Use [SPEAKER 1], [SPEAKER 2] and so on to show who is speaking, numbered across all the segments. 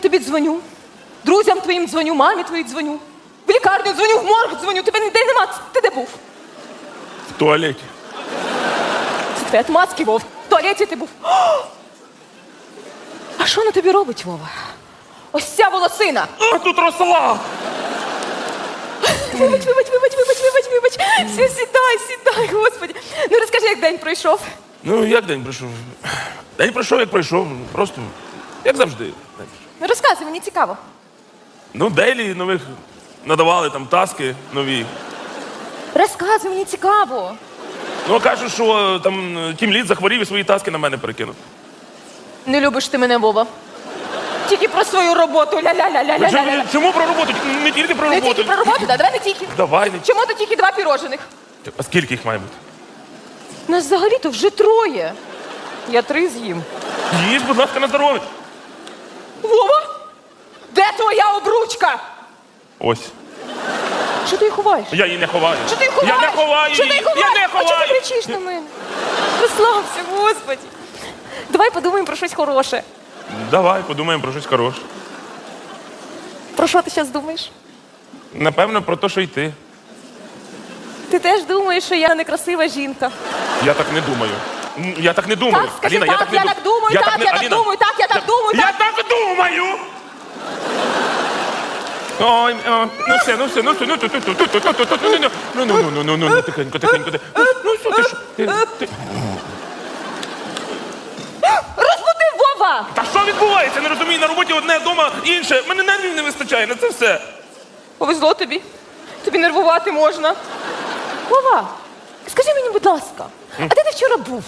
[SPEAKER 1] дзвоню, друзям твоїм дзвоню, мамі твоїй дзвоню. В лікарню дзвоню, в морг дзвоню, тебе ніде нема. Ти де був?
[SPEAKER 2] В туалеті.
[SPEAKER 1] Це твоя отмазки, Вов. В туалеті ти був. О! А що на тобі робить, Вова? Ось ця волосина.
[SPEAKER 2] А тут росла!
[SPEAKER 1] Вибач, вибач, вибач, вибач, вибач, вибач. Все, сідай, сідай, господи. Ну розкажи, як день пройшов.
[SPEAKER 2] Ну, як день пройшов? День пройшов, як пройшов. Просто як завжди.
[SPEAKER 1] Ну розказуй, мені цікаво.
[SPEAKER 2] Ну, дейлі нових надавали там таски нові.
[SPEAKER 1] Розказуй, мені цікаво.
[SPEAKER 2] Ну, кажуть, що е, там е, тім лід захворів і свої таски на мене перекинув.
[SPEAKER 1] Не любиш ти мене, Вова. Тільки про свою роботу.
[SPEAKER 2] Ну,
[SPEAKER 1] Ля-ля-ля-ля-ля-ля.
[SPEAKER 2] Чому, про роботу? Не тільки про
[SPEAKER 1] Не
[SPEAKER 2] роботу.
[SPEAKER 1] тільки про роботу, да? давай не тільки.
[SPEAKER 2] Давай. Не...
[SPEAKER 1] Чому тут тільки два пірожених?
[SPEAKER 2] А скільки їх має бути?
[SPEAKER 1] Нас взагалі-то вже троє. Я три з'їм.
[SPEAKER 2] Їж, будь ласка, на здоров'я.
[SPEAKER 1] Вова? Де твоя обручка?
[SPEAKER 2] Ось.
[SPEAKER 1] Що ти її ховаєш?
[SPEAKER 2] Я її не ховаю.
[SPEAKER 1] Що ти її ховаєш?
[SPEAKER 2] Я не ховаю
[SPEAKER 1] Що ти
[SPEAKER 2] її.
[SPEAKER 1] її ховаєш?
[SPEAKER 2] Я не
[SPEAKER 1] А чого ти
[SPEAKER 2] ховаю.
[SPEAKER 1] кричиш на мене? Розслабся, господи. Давай подумаємо про щось хороше.
[SPEAKER 2] Давай, подумаємо про щось хороше.
[SPEAKER 1] Про що ти зараз думаєш?
[SPEAKER 2] Напевно, про те, що й ти.
[SPEAKER 1] Ти теж думаєш, що я некрасива жінка.
[SPEAKER 2] Я так не думаю. М, Я так не думаю.
[SPEAKER 1] Так, скажи,
[SPEAKER 2] Аліна,
[SPEAKER 1] так,
[SPEAKER 2] я так не ду-
[SPEAKER 1] думаю, так, я так
[SPEAKER 2] Аліна,
[SPEAKER 1] думаю, так, я так думаю,
[SPEAKER 2] Я
[SPEAKER 1] так.
[SPEAKER 2] думаю. Ой, о, ну все, ну все, ну все, ну ту- ту- ту- ту- ту- ту- ту- ту- ну, ну, ну, ну, ну, ну, ну, ну, тихенько, тихенько, ти- ну, ну, що ти, що ти, ти-
[SPEAKER 1] Розбуди Вова!
[SPEAKER 2] Та що відбувається? Не розумію, на роботі одне, вдома інше. Мене нервів не вистачає на це все.
[SPEAKER 1] Повезло тобі. Тобі нервувати можна. Вова, скажи мені, будь ласка, а де ти вчора був?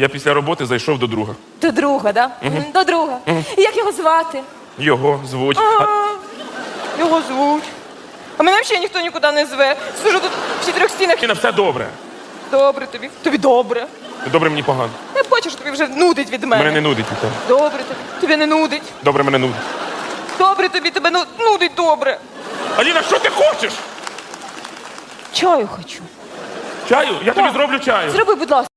[SPEAKER 2] Я після роботи зайшов до друга.
[SPEAKER 1] До друга, да? М, До друга. І як його звати?
[SPEAKER 2] Його звуть.
[SPEAKER 1] А, Його звуть. А мене взагалі ніхто нікуди не зве. Сижу тут в чотирьох стінах.
[SPEAKER 2] Аліна, все добре.
[SPEAKER 1] Добре тобі. Тобі добре.
[SPEAKER 2] Добре мені погано.
[SPEAKER 1] Я бачу, що тобі вже нудить від мене.
[SPEAKER 2] Мене не нудить від тебе.
[SPEAKER 1] Добре тобі. Тобі не нудить.
[SPEAKER 2] Добре мене нудить.
[SPEAKER 1] Добре тобі, тебе ну- нудить добре.
[SPEAKER 2] Аліна, що ти хочеш?
[SPEAKER 1] Чаю хочу.
[SPEAKER 2] Чаю? Я тобі зроблю чаю.
[SPEAKER 1] Зроби, будь ласка.